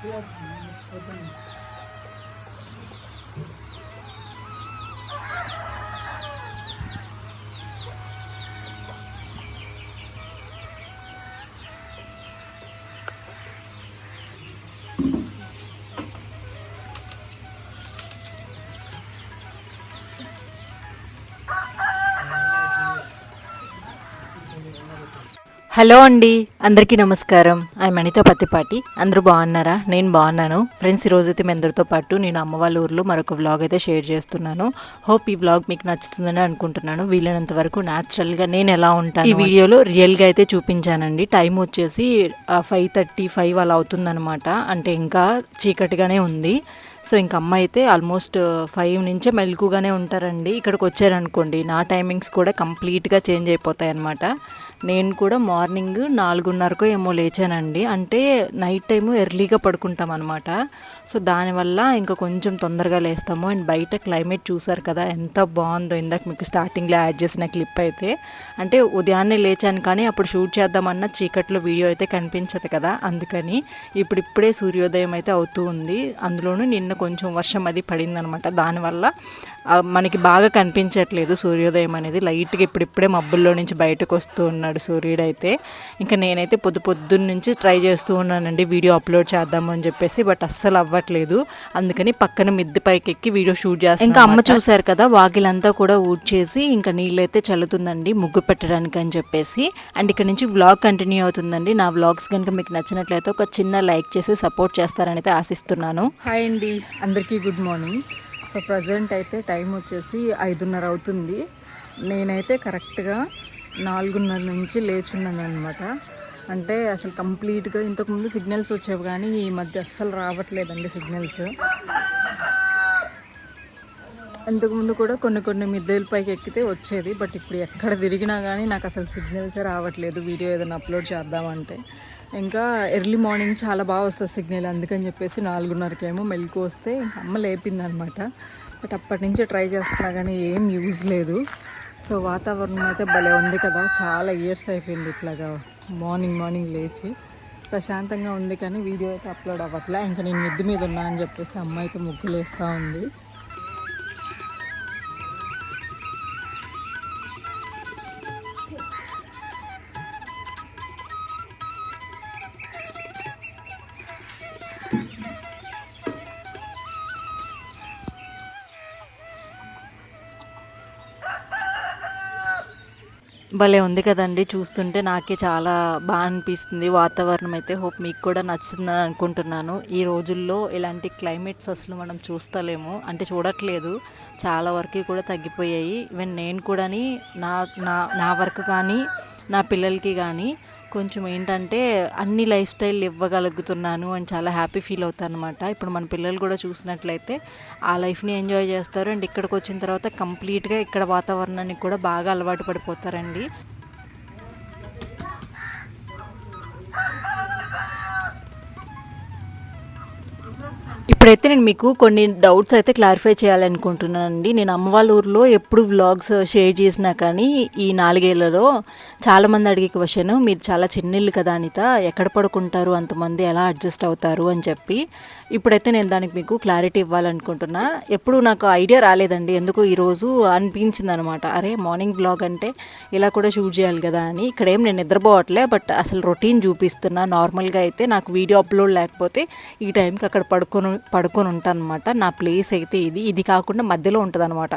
不要跑了我 hello అండి అందరికీ నమస్కారం. ఐ మణిత పత్తిపాటి. అందరూ బాగున్నారా? నేను బాగున్నాను. ఫ్రెండ్స్ ఈ రోజైతే మీ అందరితో పాటు నేను అమ్మ వాళ్ళ ఊర్లో మరొక వ్లాగ్ అయితే షేర్ చేస్తున్నాను. హోప్ ఈ వ్లాగ్ మీకు నచ్చుతుందని అనుకుంటున్నాను. వీలైనంత వరకు న్యాచురల్గా నేను ఎలా ఉంటాను ఈ వీడియోలో రియల్గా అయితే చూపించానండి. టైం వచ్చేసి ఫైవ్ థర్టీ ఫైవ్ అలా అవుతుందన్నమాట. అంటే ఇంకా చీకటిగానే ఉంది. సో ఇంక అమ్మ అయితే ఆల్మోస్ట్ ఫైవ్ నుంచే మెలకుగానే ఉంటారండి. ఇక్కడికి వచ్చారనుకోండి నా టైమింగ్స్ కూడా కంప్లీట్గా చేంజ్ అయిపోతాయి అనమాట నేను కూడా మార్నింగ్ నాలుగున్నరకు ఏమో లేచానండి. అంటే నైట్ టైము ఎర్లీగా పడుకుంటాం అనమాట సో దానివల్ల ఇంకా కొంచెం తొందరగా లేస్తాము. అండ్ బయట క్లైమేట్ చూసారు కదా ఎంత బాగుందో ఇందాక మీకు స్టార్టింగ్లో యాడ్ చేసిన క్లిప్ అయితే. అంటే ఉదయాన్నే లేచాను కానీ అప్పుడు షూట్ చేద్దామన్న చీకట్లో వీడియో అయితే కనిపించదు కదా అందుకని ఇప్పుడు ఇప్పుడే సూర్యోదయం అయితే అవుతూ ఉంది. అందులోనూ నిన్న కొంచెం వర్షం అది పడిందనమాట దానివల్ల మనకి బాగా కనిపించట్లేదు సూర్యోదయం అనేది. లైట్గా ఇప్పుడిప్పుడే మబ్బుల్లో నుంచి బయటకు వస్తూ ఉన్నాడు సూర్యుడు అయితే. ఇంకా నేనైతే పొద్దు పొద్దున్న నుంచి ట్రై చేస్తూ ఉన్నానండి. వీడియో అప్లోడ్ చేద్దాము అని చెప్పేసి బట్ అస్సలు అవ్వట్లేదు. అందుకని పక్కన మిద్దె పైకి ఎక్కి వీడియో షూట్ చేస్తాను ఇంకా అమ్మ చూసారు కదా వాకిలంతా కూడా ఊడ్చేసి ఇంకా నీళ్ళైతే చల్లుతుందండి ముగ్గు పెట్టడానికి అని చెప్పేసి. అండ్ ఇక్కడ నుంచి వ్లాగ్ కంటిన్యూ అవుతుందండి. నా వ్లాగ్స్ కనుక మీకు నచ్చినట్లయితే ఒక చిన్న లైక్ చేసి సపోర్ట్ చేస్తారని అయితే ఆశిస్తున్నాను. హాయ్ అండి అందరికీ గుడ్ మార్నింగ్. సో ప్రజెంట్ అయితే టైం వచ్చేసి ఐదున్నర అవుతుంది. నేనైతే కరెక్ట్గా నాలుగున్నర నుంచి లేచున్నాను అనమాట అంటే అసలు కంప్లీట్గా ఇంతకుముందు సిగ్నల్స్ వచ్చేవి కానీ ఈ మధ్య అస్సలు రావట్లేదండి సిగ్నల్స్. ఇంతకుముందు కూడా కొన్ని కొన్ని మిద్దెల పైకి ఎక్కితే వచ్చేది బట్ ఇప్పుడు ఎక్కడ తిరిగినా కానీ నాకు అసలు సిగ్నల్సే రావట్లేదు. వీడియో ఏదైనా అప్లోడ్ చేద్దామంటే. ఇంకా ఎర్లీ మార్నింగ్ చాలా బాగా వస్తుంది సిగ్నల్ అందుకని చెప్పేసి నాలుగున్నరకేమో మెలకు వస్తే ఇంకా అమ్మ లేపింది అనమాట బట్ అప్పటి నుంచి ట్రై చేస్తున్నా కానీ ఏం యూజ్ లేదు. సో వాతావరణం అయితే భలే ఉంది కదా చాలా ఇయర్స్ అయిపోయింది ఇట్లాగా మార్నింగ్ మార్నింగ్ లేచి. ప్రశాంతంగా ఉంది కానీ వీడియో అయితే అప్లోడ్ అవ్వట్లే. ఇంకా నేను మిద్ది మీద ఉన్నా అని చెప్పేసి అమ్మ అయితే ముగ్గులు వేస్తూ ఉంది. భలే ఉంది కదండి. చూస్తుంటే నాకే చాలా బాగా అనిపిస్తుంది. వాతావరణం అయితే హోప్ మీకు కూడా నచ్చుతుందని అనుకుంటున్నాను. ఈ రోజుల్లో ఇలాంటి క్లైమేట్స్ అసలు మనం చూస్తలేము. అంటే చూడట్లేదు. చాలా వరకు కూడా తగ్గిపోయాయి. ఈవెన్ నేను కూడాని నా నా నా వర్క్ కానీ నా పిల్లలకి కానీ కొంచెం ఏంటంటే అన్ని లైఫ్ స్టైల్ ఇవ్వగలుగుతున్నాను అని చాలా హ్యాపీ ఫీల్ అవుతాను అనమాట ఇప్పుడు మన పిల్లలు కూడా చూసినట్లయితే ఆ లైఫ్ని ఎంజాయ్ చేస్తారు. అండ్ ఇక్కడికి వచ్చిన తర్వాత కంప్లీట్గా ఇక్కడ వాతావరణానికి కూడా బాగా అలవాటు పడిపోతారండి. ఇప్పుడైతే నేను మీకు కొన్ని డౌట్స్ అయితే క్లారిఫై చేయాలనుకుంటున్నానండి. నేను అమ్మ వాళ్ళ ఊర్లో ఎప్పుడు వ్లాగ్స్ షేర్ చేసినా కానీ ఈ నాలుగేళ్ళలో చాలామంది అడిగే క్వశ్చన్ మీరు చాలా చిన్నిళ్ళు కదా అనిత ఎక్కడ పడుకుంటారు? అంతమంది ఎలా అడ్జస్ట్ అవుతారు? అని చెప్పి ఇప్పుడైతే నేను దానికి మీకు క్లారిటీ ఇవ్వాలనుకుంటున్నా. ఎప్పుడు నాకు ఐడియా రాలేదండి. ఎందుకు ఈరోజు అనిపించింది అనమాట అరే మార్నింగ్ బ్లాగ్ అంటే ఇలా కూడా షూట్ చేయాలి కదా అని. ఇక్కడ ఏం నేను నిద్రపోవట్లే బట్ అసలు రొటీన్ చూపిస్తున్నా. నార్మల్గా అయితే నాకు వీడియో అప్లోడ్ లేకపోతే ఈ టైంకి అక్కడ పడుకొని పడుకొని ఉంటాను అనమాట నా ప్లేస్ అయితే ఇది. ఇది కాకుండా మధ్యలో ఉంటుంది అనమాట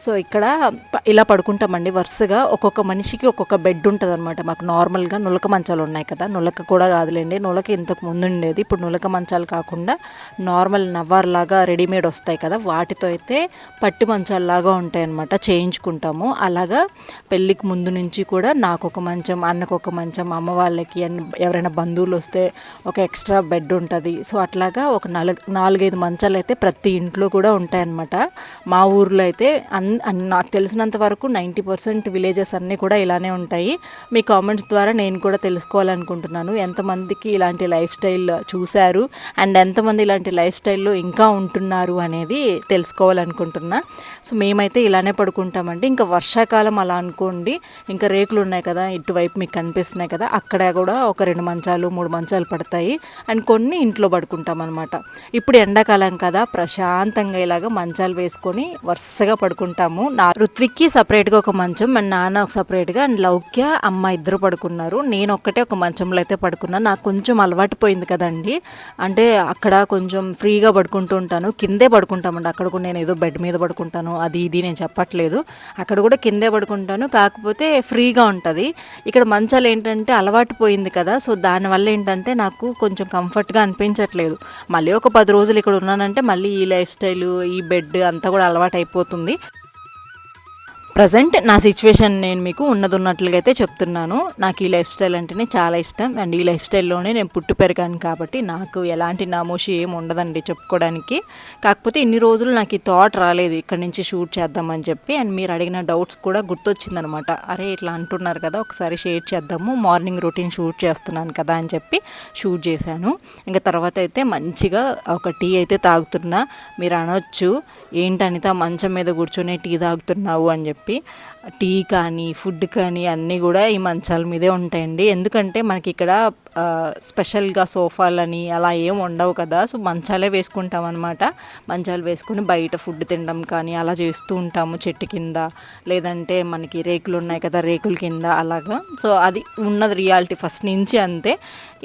సో ఇక్కడ ఇలా పడుకుంటామండి. వరుసగా ఒక్కొక్క మనిషికి ఒక్కొక్క బెడ్ ఉంటుంది అనమాట మాకు నార్మల్గా నులక మంచాలు ఉన్నాయి కదా. నులక కూడా కాదులేండి. నులక ఇంతకు ముందు ఉండేది. ఇప్పుడు నులక మంచాలు కాకుండా నార్మల్ నవ్వార్లాగా రెడీమేడ్ వస్తాయి కదా. వాటితో అయితే పట్టి మంచాలలాగా ఉంటాయన్నమాట. చేయించుకుంటాము. అలాగా పెళ్ళికి ముందు నుంచి కూడా నాకు ఒక మంచం అన్నకు ఒక మంచం అమ్మ వాళ్ళకి ఎవరైనా బంధువులు వస్తే ఒక ఎక్స్ట్రా బెడ్ ఉంటుంది. సో అట్లాగా ఒక నాలుగు నాలుగైదు మంచాలు అయితే ప్రతి ఇంట్లో కూడా ఉంటాయన్నమాట. మా ఊర్లో అయితే అన్ అన్- నాకు తెలిసినంత వరకు నైంటీ పర్సెంట్ విలేజెస్ అన్నీ కూడా ఇలానే ఉంటాయి. మీ కామెంట్స్ ద్వారా నేను కూడా తెలుసుకోవాలనుకుంటున్నాను. ఎంతమందికి ఇలాంటి లైఫ్ స్టైల్ చూశారు? అండ్ ఎంతమంది ఇలాంటి లైఫ్ స్టైల్లో ఇంకా ఉంటున్నారు అనేది తెలుసుకోవాలనుకుంటున్నా. సో మేమైతే ఇలానే పడుకుంటామండి. ఇంకా వర్షాకాలం అలా అనుకోండి. ఇంకా రేకులు ఉన్నాయి కదా ఇటువైపు మీకు కనిపిస్తున్నాయి కదా అక్కడ కూడా ఒక రెండు మంచాలు మూడు మంచాలు పడతాయి. అండ్ కొన్ని ఇంట్లో పడుకుంటాం అనమాట ఇప్పుడు ఎండాకాలం కదా ప్రశాంతంగా ఇలాగ మంచాలు వేసుకొని వరుసగా పడుకుంటాం. పడుకుంటాము నా ఋత్విక్కి సపరేట్గా ఒక మంచం అండ్ నాన్న ఒక సపరేట్గా అండ్ లౌక్య అమ్మ ఇద్దరు పడుకున్నారు. నేను ఒక్కటే ఒక మంచంలో అయితే పడుకున్నాను నాకు కొంచెం అలవాటు పోయింది కదండి. అంటే అక్కడ కొంచెం ఫ్రీగా పడుకుంటూ ఉంటాను. కిందే పడుకుంటామండి. అక్కడ కూడా నేను ఏదో బెడ్ మీద పడుకుంటాను. అది ఇది నేను చెప్పట్లేదు. అక్కడ కూడా కిందే పడుకుంటాను. కాకపోతే ఫ్రీగా ఉంటుంది. ఇక్కడ మంచాలు ఏంటంటే అలవాటు పోయింది కదా. సో దానివల్ల ఏంటంటే నాకు కొంచెం కంఫర్ట్గా అనిపించట్లేదు. మళ్ళీ ఒక పది రోజులు ఇక్కడ ఉన్నానంటే మళ్ళీ ఈ లైఫ్ స్టైల్ ఈ బెడ్ అంతా కూడా అలవాటు అయిపోతుంది. ప్రజెంట్ నా సిచ్యువేషన్ నేను మీకు ఉన్నది ఉన్నట్లుగా అయితే చెప్తున్నాను. నాకు ఈ లైఫ్ స్టైల్ అంటేనే చాలా ఇష్టం. అండ్ ఈ లైఫ్ స్టైల్లోనే నేను పుట్టి పెరిగాను కాబట్టి నాకు ఎలాంటి నామోషి ఏమి ఉండదండి చెప్పుకోవడానికి. కాకపోతే ఇన్ని రోజులు నాకు ఈ థాట్ రాలేదు ఇక్కడ నుంచి షూట్ చేద్దామని చెప్పి. అండ్ మీరు అడిగిన డౌట్స్ కూడా గుర్తొచ్చిందనమాట. అరే ఇట్లా అంటున్నారు కదా ఒకసారి షేర్ చేద్దాము. మార్నింగ్ రొటీన్ షూట్ చేస్తున్నాను కదా అని చెప్పి షూట్ చేశాను. ఇంకా తర్వాత అయితే మంచిగా ఒక టీ అయితే తాగుతున్నా. మీరు అనొచ్చు ఏంటనిత మంచం మీద కూర్చొని టీ తాగుతున్నావు అని చెప్పి. থাকবে। టీ కానీ ఫుడ్ కానీ అన్నీ కూడా ఈ మంచాల మీదే ఉంటాయండి. ఎందుకంటే మనకి ఇక్కడ స్పెషల్గా సోఫాలని అలా ఏం ఉండవు కదా. సో మంచాలే వేసుకుంటాం అనమాట మంచాలు వేసుకుని బయట ఫుడ్ తినడం కానీ అలా చేస్తూ ఉంటాము చెట్టు కింద. లేదంటే మనకి రేకులు ఉన్నాయి కదా రేకుల కింద అలాగా. సో అది ఉన్నది రియాలిటీ ఫస్ట్ నుంచి అంతే.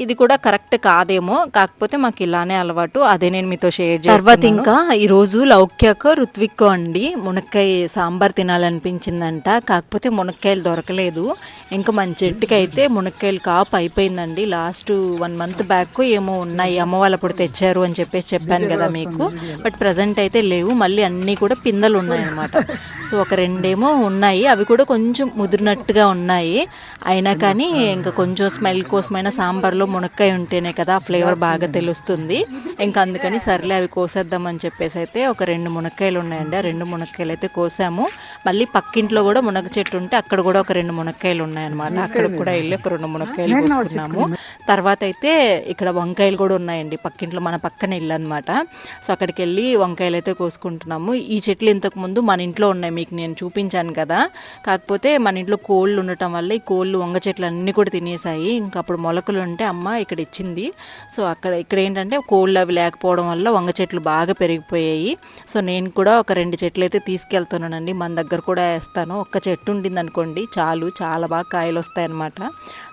ఇది కూడా కరెక్ట్ కాదేమో. కాకపోతే మాకు ఇలానే అలవాటు. అదే నేను మీతో షేర్ చేస్తాను తర్వాత ఇంకా ఈరోజు లౌక్యకు రుత్విక్ అండి. మునక్కాయ సాంబార్ తినాలనిపించిందంటే. కాకపోతే మునక్కాయలు దొరకలేదు. ఇంకా మన చెట్టుకి అయితే మునక్కాయలు కాపు అయిపోయిందండి. లాస్ట్ వన్ మంత్ బ్యాక్ ఏమో ఉన్నాయి. అమ్మ వాళ్ళు అప్పుడు తెచ్చారు అని చెప్పేసి చెప్పాను కదా మీకు. బట్ ప్రజెంట్ అయితే లేవు. మళ్ళీ అన్నీ కూడా పిందెలు ఉన్నాయన్నమాట. సో ఒక రెండేమో ఉన్నాయి. అవి కూడా కొంచెం ముదిరినట్టుగా ఉన్నాయి. అయినా కానీ ఇంకా కొంచెం స్మెల్ కోసమైనా సాంబార్లో మునక్కాయ ఉంటేనే కదా ఆ ఫ్లేవర్ బాగా తెలుస్తుంది. ఇంకా అందుకని సర్లే అవి కోసేద్దామని చెప్పేసి అయితే ఒక రెండు మునక్కాయలు ఉన్నాయండి. ఆ రెండు మునక్కాయలు అయితే కోసాము. మళ్ళీ పక్కింట్లో కూడా మునగ చెట్టు ఉంటే అక్కడ కూడా ఒక రెండు మునక్కాయలు ఉన్నాయన్నమాట. అక్కడ కూడా వెళ్ళి ఒక రెండు మునక్కాయలు కోసుకున్నాము. తర్వాత అయితే ఇక్కడ వంకాయలు కూడా ఉన్నాయండి. పక్కింట్లో మన పక్కన ఇల్లు అనమాట సో అక్కడికి వెళ్ళి వంకాయలు అయితే కోసుకుంటున్నాము. ఈ చెట్లు ఇంతకు ముందు మన ఇంట్లో ఉన్నాయి. మీకు నేను చూపించాను కదా. కాకపోతే మన ఇంట్లో కోళ్ళు ఉండటం వల్ల ఈ కోళ్ళు వంగ చెట్లు అన్నీ కూడా తినేసాయి. ఇంకా అప్పుడు మొలకలు ఉంటే అమ్మ ఇక్కడ ఇచ్చింది. సో అక్కడ ఇక్కడ ఏంటంటే కోళ్ళు అవి లేకపోవడం వల్ల వంగ చెట్లు బాగా పెరిగిపోయాయి. సో నేను కూడా ఒక రెండు చెట్లు అయితే తీసుకెళ్తున్నానండి. మన దగ్గర కూడా వేస్తాను. ఒక్క చెట్టు ఉండింది అనుకోండి చాలు చాలా బాగా కాయలు వస్తాయన్నమాట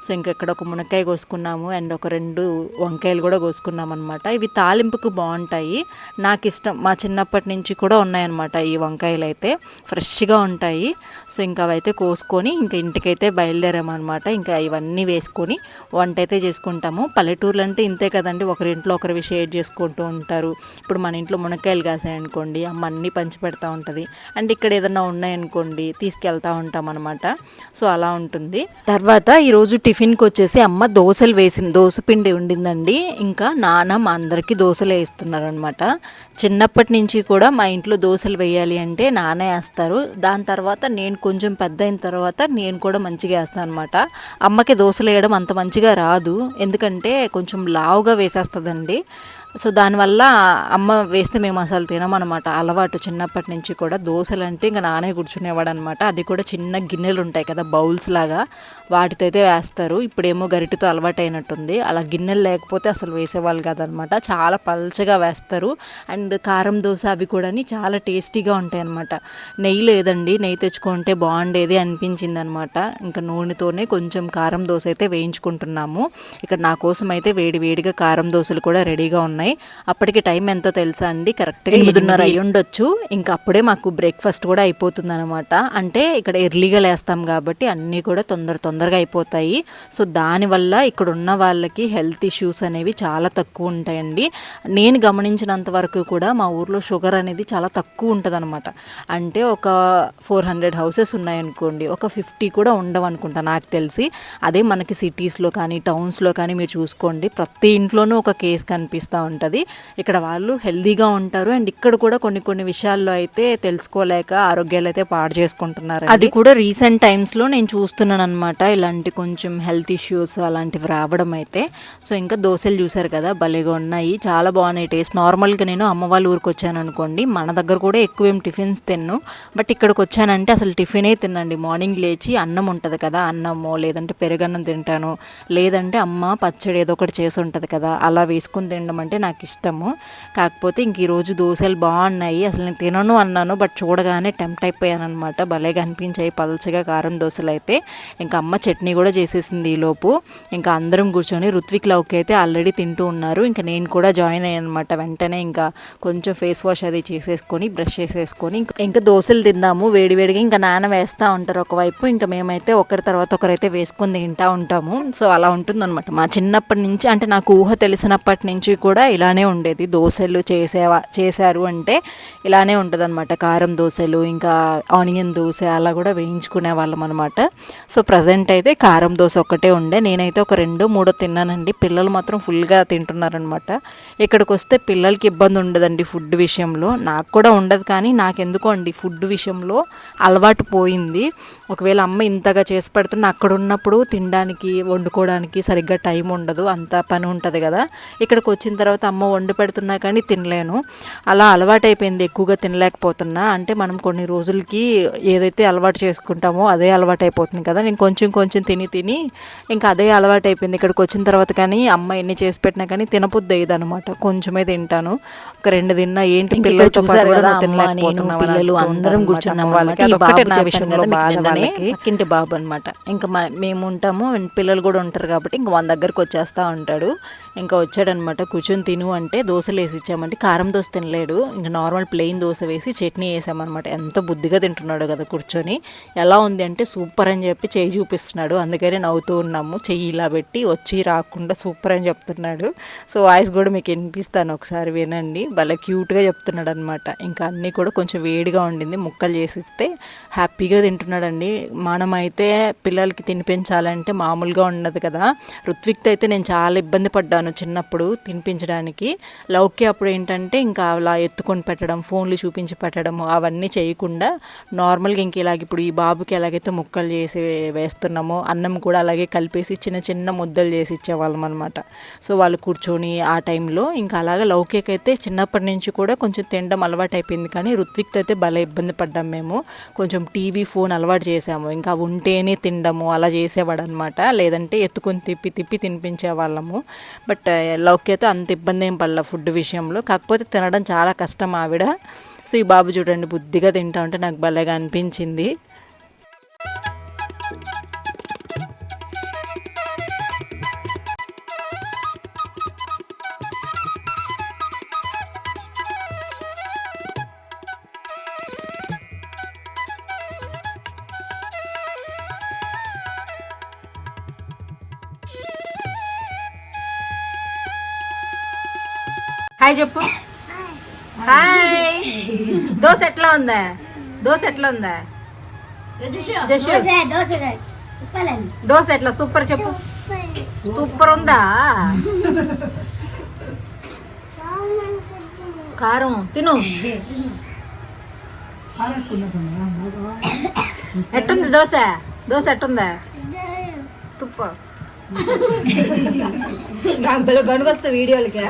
సో ఇంకా ఇక్కడ ఒక మునక్కాయ కోసుకున్నాము అండ్ ఒక రెండు వంకాయలు కూడా కోసుకున్నాం అనమాట ఇవి తాలింపుకు బాగుంటాయి. నాకు ఇష్టం మా చిన్నప్పటి నుంచి కూడా ఉన్నాయన్నమాట ఈ వంకాయలు అయితే ఫ్రెష్గా ఉంటాయి. సో ఇంకా అవైతే కోసుకొని ఇంకా ఇంటికైతే బయలుదేరామన్నమాట. ఇంకా ఇవన్నీ వేసుకొని వంట అయితే చేసుకుంటాము. పల్లెటూర్లు అంటే ఇంతే కదండి ఒకరింట్లో ఒకరివి షేర్ చేసుకుంటూ ఉంటారు. ఇప్పుడు మన ఇంట్లో మునక్కాయలు కాసాయనుకోండి అమ్మ అన్నీ పంచి పెడతా ఉంటుంది. అండ్ ఇక్కడ ఏదన్నా ఉన్నాయనుకోండి తీసి తీసుకెళ్తా ఉంటాం అనమాట సో అలా ఉంటుంది. తర్వాత ఈరోజు టిఫిన్కి వచ్చేసి అమ్మ దోశలు వేసింది. దోశ పిండి ఉండిందండి ఇంకా నాన్న మా అందరికీ దోశలు వేస్తున్నారనమాట చిన్నప్పటి నుంచి కూడా మా ఇంట్లో దోశలు వేయాలి అంటే నాన్న వేస్తారు. దాని తర్వాత నేను కొంచెం పెద్ద అయిన తర్వాత నేను కూడా మంచిగా వేస్తాను అనమాట అమ్మకి దోశలు వేయడం అంత మంచిగా రాదు. ఎందుకంటే కొంచెం లావుగా వేసేస్తుందండి. సో దానివల్ల అమ్మ వేస్తే మేము అసలు తినమనమాట అలవాటు చిన్నప్పటి నుంచి కూడా దోశలు అంటే ఇంకా నానే కూర్చునేవాడు అనమాట అది కూడా చిన్న గిన్నెలు ఉంటాయి కదా బౌల్స్ లాగా. వాటితో అయితే వేస్తారు. ఇప్పుడేమో గరిటతో అలవాటు అయినట్టుంది అలా గిన్నెలు లేకపోతే అసలు వేసేవాళ్ళు కాదనమాట చాలా పల్చగా వేస్తారు. అండ్ కారం దోశ అవి కూడా చాలా టేస్టీగా ఉంటాయి అనమాట నెయ్యి లేదండి. నెయ్యి తెచ్చుకుంటే బాగుండేది అనిపించింది అనమాట ఇంకా నూనెతోనే కొంచెం కారం దోశ అయితే వేయించుకుంటున్నాము. ఇక్కడ నా కోసం అయితే వేడి వేడిగా కారం దోశలు కూడా రెడీగా ఉన్నాయి. అప్పటికి టైం ఎంతో తెలుసా అండి? కరెక్ట్గా ఎనిమిదిన్నర అయి ఉండొచ్చు ఇంకా అప్పుడే మాకు బ్రేక్ఫాస్ట్ కూడా అయిపోతుంది అనమాట అంటే ఇక్కడ ఎర్లీగా లేస్తాం కాబట్టి అన్నీ కూడా తొందర తొందరగా అయిపోతాయి. సో దానివల్ల ఇక్కడ ఉన్న వాళ్ళకి హెల్త్ ఇష్యూస్ అనేవి చాలా తక్కువ ఉంటాయండి. నేను గమనించినంత వరకు కూడా మా ఊర్లో షుగర్ అనేది చాలా తక్కువ ఉంటుంది అనమాట అంటే ఒక ఫోర్ హండ్రెడ్ హౌసెస్ ఉన్నాయనుకోండి ఒక ఫిఫ్టీ కూడా ఉండవు అనుకుంటా నాకు తెలిసి. అదే మనకి సిటీస్లో కానీ టౌన్స్లో కానీ మీరు చూసుకోండి ప్రతి ఇంట్లోనూ ఒక కేసు కనిపిస్తూ ఉంటుంది. ఇక్కడ వాళ్ళు హెల్దీగా ఉంటారు. అండ్ ఇక్కడ కూడా కొన్ని కొన్ని విషయాల్లో అయితే తెలుసుకోలేక ఆరోగ్యాలు అయితే పాడు చేసుకుంటున్నారు అది కూడా రీసెంట్ టైమ్స్లో నేను చూస్తున్నాను అనమాట ఇలాంటి కొంచెం హెల్త్ ఇష్యూస్ అలాంటివి రావడం అయితే. సో ఇంకా దోశలు చూసారు కదా భలేగా ఉన్నాయి. చాలా బాగున్నాయి టేస్ట్. నార్మల్గా నేను అమ్మ వాళ్ళ ఊరికి వచ్చాను అనుకోండి మన దగ్గర కూడా ఎక్కువ ఏం టిఫిన్స్ తిన్ను. బట్ ఇక్కడికి వచ్చానంటే అసలు టిఫినే తినండి మార్నింగ్ లేచి అన్నం ఉంటుంది కదా అన్నమో లేదంటే పెరుగన్నం తింటాను. లేదంటే అమ్మ పచ్చడి ఏదో ఒకటి చేసి ఉంటుంది కదా అలా వేసుకుని తినడం అంటే నాకు ఇష్టము కాకపోతే ఇంక ఈరోజు దోశలు బాగున్నాయి అసలు నేను తినను అన్నాను బట్ చూడగానే టెంప్ట్ అయిపోయాను అనమాట భలేగా అనిపించాయి పల్చగా కారం దోశలు అయితే ఇంకా అమ్మ చట్నీ కూడా చేసేసింది ఈలోపు ఇంకా అందరం కూర్చొని రుత్విక్ లవ్కి అయితే ఆల్రెడీ తింటూ ఉన్నారు. ఇంకా నేను కూడా జాయిన్ అయ్యాను అనమాట వెంటనే ఇంకా కొంచెం ఫేస్ వాష్ అది చేసేసుకొని బ్రష్ చేసేసుకొని ఇంకా ఇంకా దోశలు తిందాము వేడివేడిగా ఇంకా నాన్న వేస్తూ ఉంటారు ఒకవైపు. ఇంకా మేమైతే ఒకరి తర్వాత ఒకరైతే వేసుకొని తింటా ఉంటాము. సో అలా ఉంటుందన్నమాట మా చిన్నప్పటి నుంచి. అంటే నాకు ఊహ తెలిసినప్పటి నుంచి కూడా ఇలానే ఉండేది. దోశలు చేసేవా చేశారు అంటే ఇలానే ఉంటుంది కారం దోశలు ఇంకా ఆనియన్ దోశ అలా కూడా వేయించుకునే వాళ్ళం అనమాట సో ప్రజెంట్ అయితే కారం దోశ ఒక్కటే ఉండే. నేనైతే ఒక రెండు మూడో తిన్నానండి. పిల్లలు మాత్రం ఫుల్గా తింటున్నారనమాట ఇక్కడికి వస్తే పిల్లలకి ఇబ్బంది ఉండదండి ఫుడ్ విషయంలో. నాకు కూడా ఉండదు కానీ నాకెందుకో అండి ఫుడ్ విషయంలో అలవాటు పోయింది. ఒకవేళ అమ్మ ఇంతగా చేసి పెడుతున్న అక్కడ ఉన్నప్పుడు తినడానికి వండుకోవడానికి సరిగ్గా టైం ఉండదు. అంత పని ఉంటుంది కదా. ఇక్కడికి వచ్చిన తర్వాత అమ్మ వండి పెడుతున్నా కానీ తినలేను. అలా అలవాటు అయిపోయింది ఎక్కువగా తినలేకపోతున్నా. అంటే మనం కొన్ని రోజులకి ఏదైతే అలవాటు చేసుకుంటామో అదే అలవాటు అయిపోతుంది కదా. నేను కొంచెం కొంచెం తిని తిని ఇంకా అదే అలవాటు అయిపోయింది ఇక్కడికి వచ్చిన తర్వాత కానీ అమ్మ ఎన్ని చేసి పెట్టినా కానీ తినపొద్దు అనమాట కొంచెమే తింటాను. ఒక రెండు తిన్నా ఏంటి పిల్లలు చూసారు కదా, పిల్లలు అందరం కూర్చున్నాం. ఈ బాబు. వాళ్ళకి. అనమాట ఇంకా మేము ఉంటాము పిల్లలు కూడా ఉంటారు కాబట్టి ఇంకా మన దగ్గరకు వచ్చేస్తా ఉంటాడు. ఇంకా వచ్చాడనమాట కూర్చొని తిను అంటే దోశలు వేసి ఇచ్చామంటే కారం దోశ తినలేడు. ఇంకా నార్మల్ ప్లెయిన్ దోశ వేసి చట్నీ వేసామన్నమాట. ఎంత బుద్ధిగా తింటున్నాడు కదా కూర్చొని. ఎలా ఉంది అంటే సూపర్ అని చెప్పి చేయి చూపిస్తున్నాడు. అందుకనే నవ్వుతూ ఉన్నాము. చెయ్యి ఇలా పెట్టి వచ్చి రాకుండా సూపర్ అని చెప్తున్నాడు. సో వాయిస్ కూడా మీకు వినిపిస్తాను. ఒకసారి వినండి. భలే క్యూట్గా చెప్తున్నాడు అనమాట ఇంకా అన్నీ కూడా కొంచెం వేడిగా ఉండింది. ముక్కలు చేసి ఇస్తే హ్యాపీగా తింటున్నాడండి. మనమైతే పిల్లలకి తినిపించాలంటే మామూలుగా ఉండదు కదా. ఋత్విక్తో అయితే నేను చాలా ఇబ్బంది పడ్డాను చిన్నప్పుడు. తినిపించడానికి లౌకి అప్పుడు ఏంటంటే ఇంకా అలా ఎత్తుకొని పెట్టడం ఫోన్లు చూపించి పెట్టడం అవన్నీ చేయకుండా నార్మల్గా ఇంక ఇలాగ ఇప్పుడు ఈ బాబుకి ఎలాగైతే ముక్కలు చేసి వేస్తున్నామో అన్నం కూడా అలాగే కలిపేసి చిన్న చిన్న ముద్దలు చేసి ఇచ్చేవాళ్ళం అనమాట సో వాళ్ళు కూర్చొని ఆ టైంలో ఇంకా అలాగే లౌకిక్ అయితే చిన్నప్పటి నుంచి కూడా కొంచెం తినడం అలవాటు అయిపోయింది కానీ ఋత్విక్తో అయితే భలే ఇబ్బంది పడ్డాం మేము. కొంచెం టీవీ ఫోన్ అలవాటు చేసాము. ఇంకా ఉంటేనే తినడము అలా చేసేవాడు అనమాట లేదంటే ఎత్తుకొని తిప్పి తిప్పి తినిపించే వాళ్ళము బట్ లౌకి అయితే అంత ఇబ్బంది ఏం పడలే ఫుడ్ విషయంలో. కాకపోతే తినడం చాలా కష్టం ఆవిడ. సో ఈ బాబు చూడండి బుద్ధిగా తింటా ఉంటే నాకు భలేగా అనిపించింది. హాయ్ చెప్పు. హాయ్. దోశ ఎట్లా ఉందా? దోశ ఎట్లా ఉందా? దోశ ఎట్లా? సూపర్ చెప్పు. సూపర్ ఉందా? కారం. తిను. ఎట్టుంది దోశ? దోశ ఎట్టుందా? తుప్ప. గడుకొస్తా వీడియోలకి.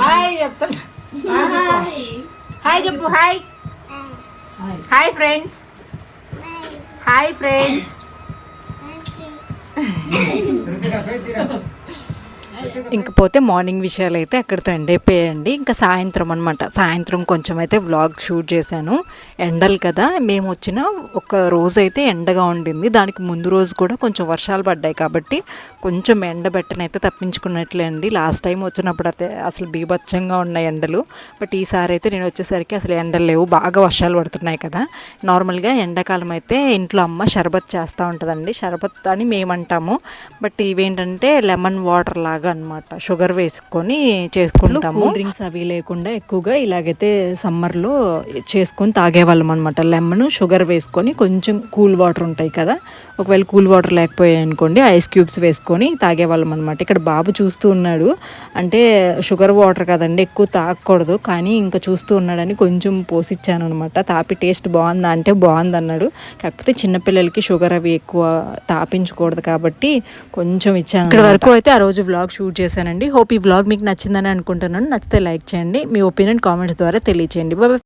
హాయ్ చెప్తున్నా. హాయ్. చెప్పు hi. Hi friends. Hi friends. ఇంకపోతే మార్నింగ్ విషయాలు అయితే అక్కడితో ఎండ్ అయిపోయాయండి. ఇంకా సాయంత్రం అనమాట సాయంత్రం కొంచెం అయితే వ్లాగ్ షూట్ చేశాను. ఎండలు కదా మేము వచ్చిన ఒక రోజు అయితే ఎండగా ఉండింది. దానికి ముందు రోజు కూడా కొంచెం వర్షాలు పడ్డాయి కాబట్టి కొంచెం ఎండ బెట్టనైతే తప్పించుకున్నట్లే అండి లాస్ట్ టైం వచ్చినప్పుడు అయితే అసలు బీభత్సంగా ఉన్నాయి ఎండలు. బట్ ఈసారి అయితే నేను వచ్చేసరికి అసలు ఎండలు లేవు. బాగా వర్షాలు పడుతున్నాయి కదా. నార్మల్గా ఎండాకాలం అయితే ఇంట్లో అమ్మ షర్బత్ చేస్తూ ఉంటుందండి. షర్బత్ అని మేమంటాము. బట్ ఇవేంటంటే లెమన్ వాటర్ లాగా అన్నమాట షుగర్ వేసుకొని చేసుకుంటాము. డ్రింక్స్ అవి లేకుండా ఎక్కువగా ఇలాగైతే సమ్మర్లో చేసుకొని తాగేవాళ్ళం అనమాట. లెమన్ షుగర్ వేసుకొని కొంచెం కూల్ వాటర్ ఉంటాయి కదా. ఒకవేళ కూల్ వాటర్ లేకపోయాయి అనుకోండి ఐస్ క్యూబ్స్ వేసుకొని తాగేవాళ్ళం అనమాట. ఇక్కడ బాబు చూస్తూ ఉన్నాడు. అంటే షుగర్ వాటర్ కదండి ఎక్కువ తాగకూడదు. కానీ ఇంకా చూస్తూ ఉన్నాడని కొంచెం పోసిచ్చాను అనమాట. తాపి టేస్ట్ బాగుందా అంటే బాగుంది అన్నాడు కాకపోతే చిన్నపిల్లలకి షుగర్ అవి ఎక్కువ తాపించకూడదు కాబట్టి కొంచెం ఇచ్చాను ఇక్కడ వరకు అయితే ఆ రోజు వ్లాగ్ షూట్ చేశానండి. హోప్ ఈ వ్లాగ్ మీకు నచ్చిందని అనుకుంటున్నాను. నచ్చితే లైక్ చేయండి. మీ ఒపీనియన్ కామెంట్స్ ద్వారా తెలియచేయండి. బాబా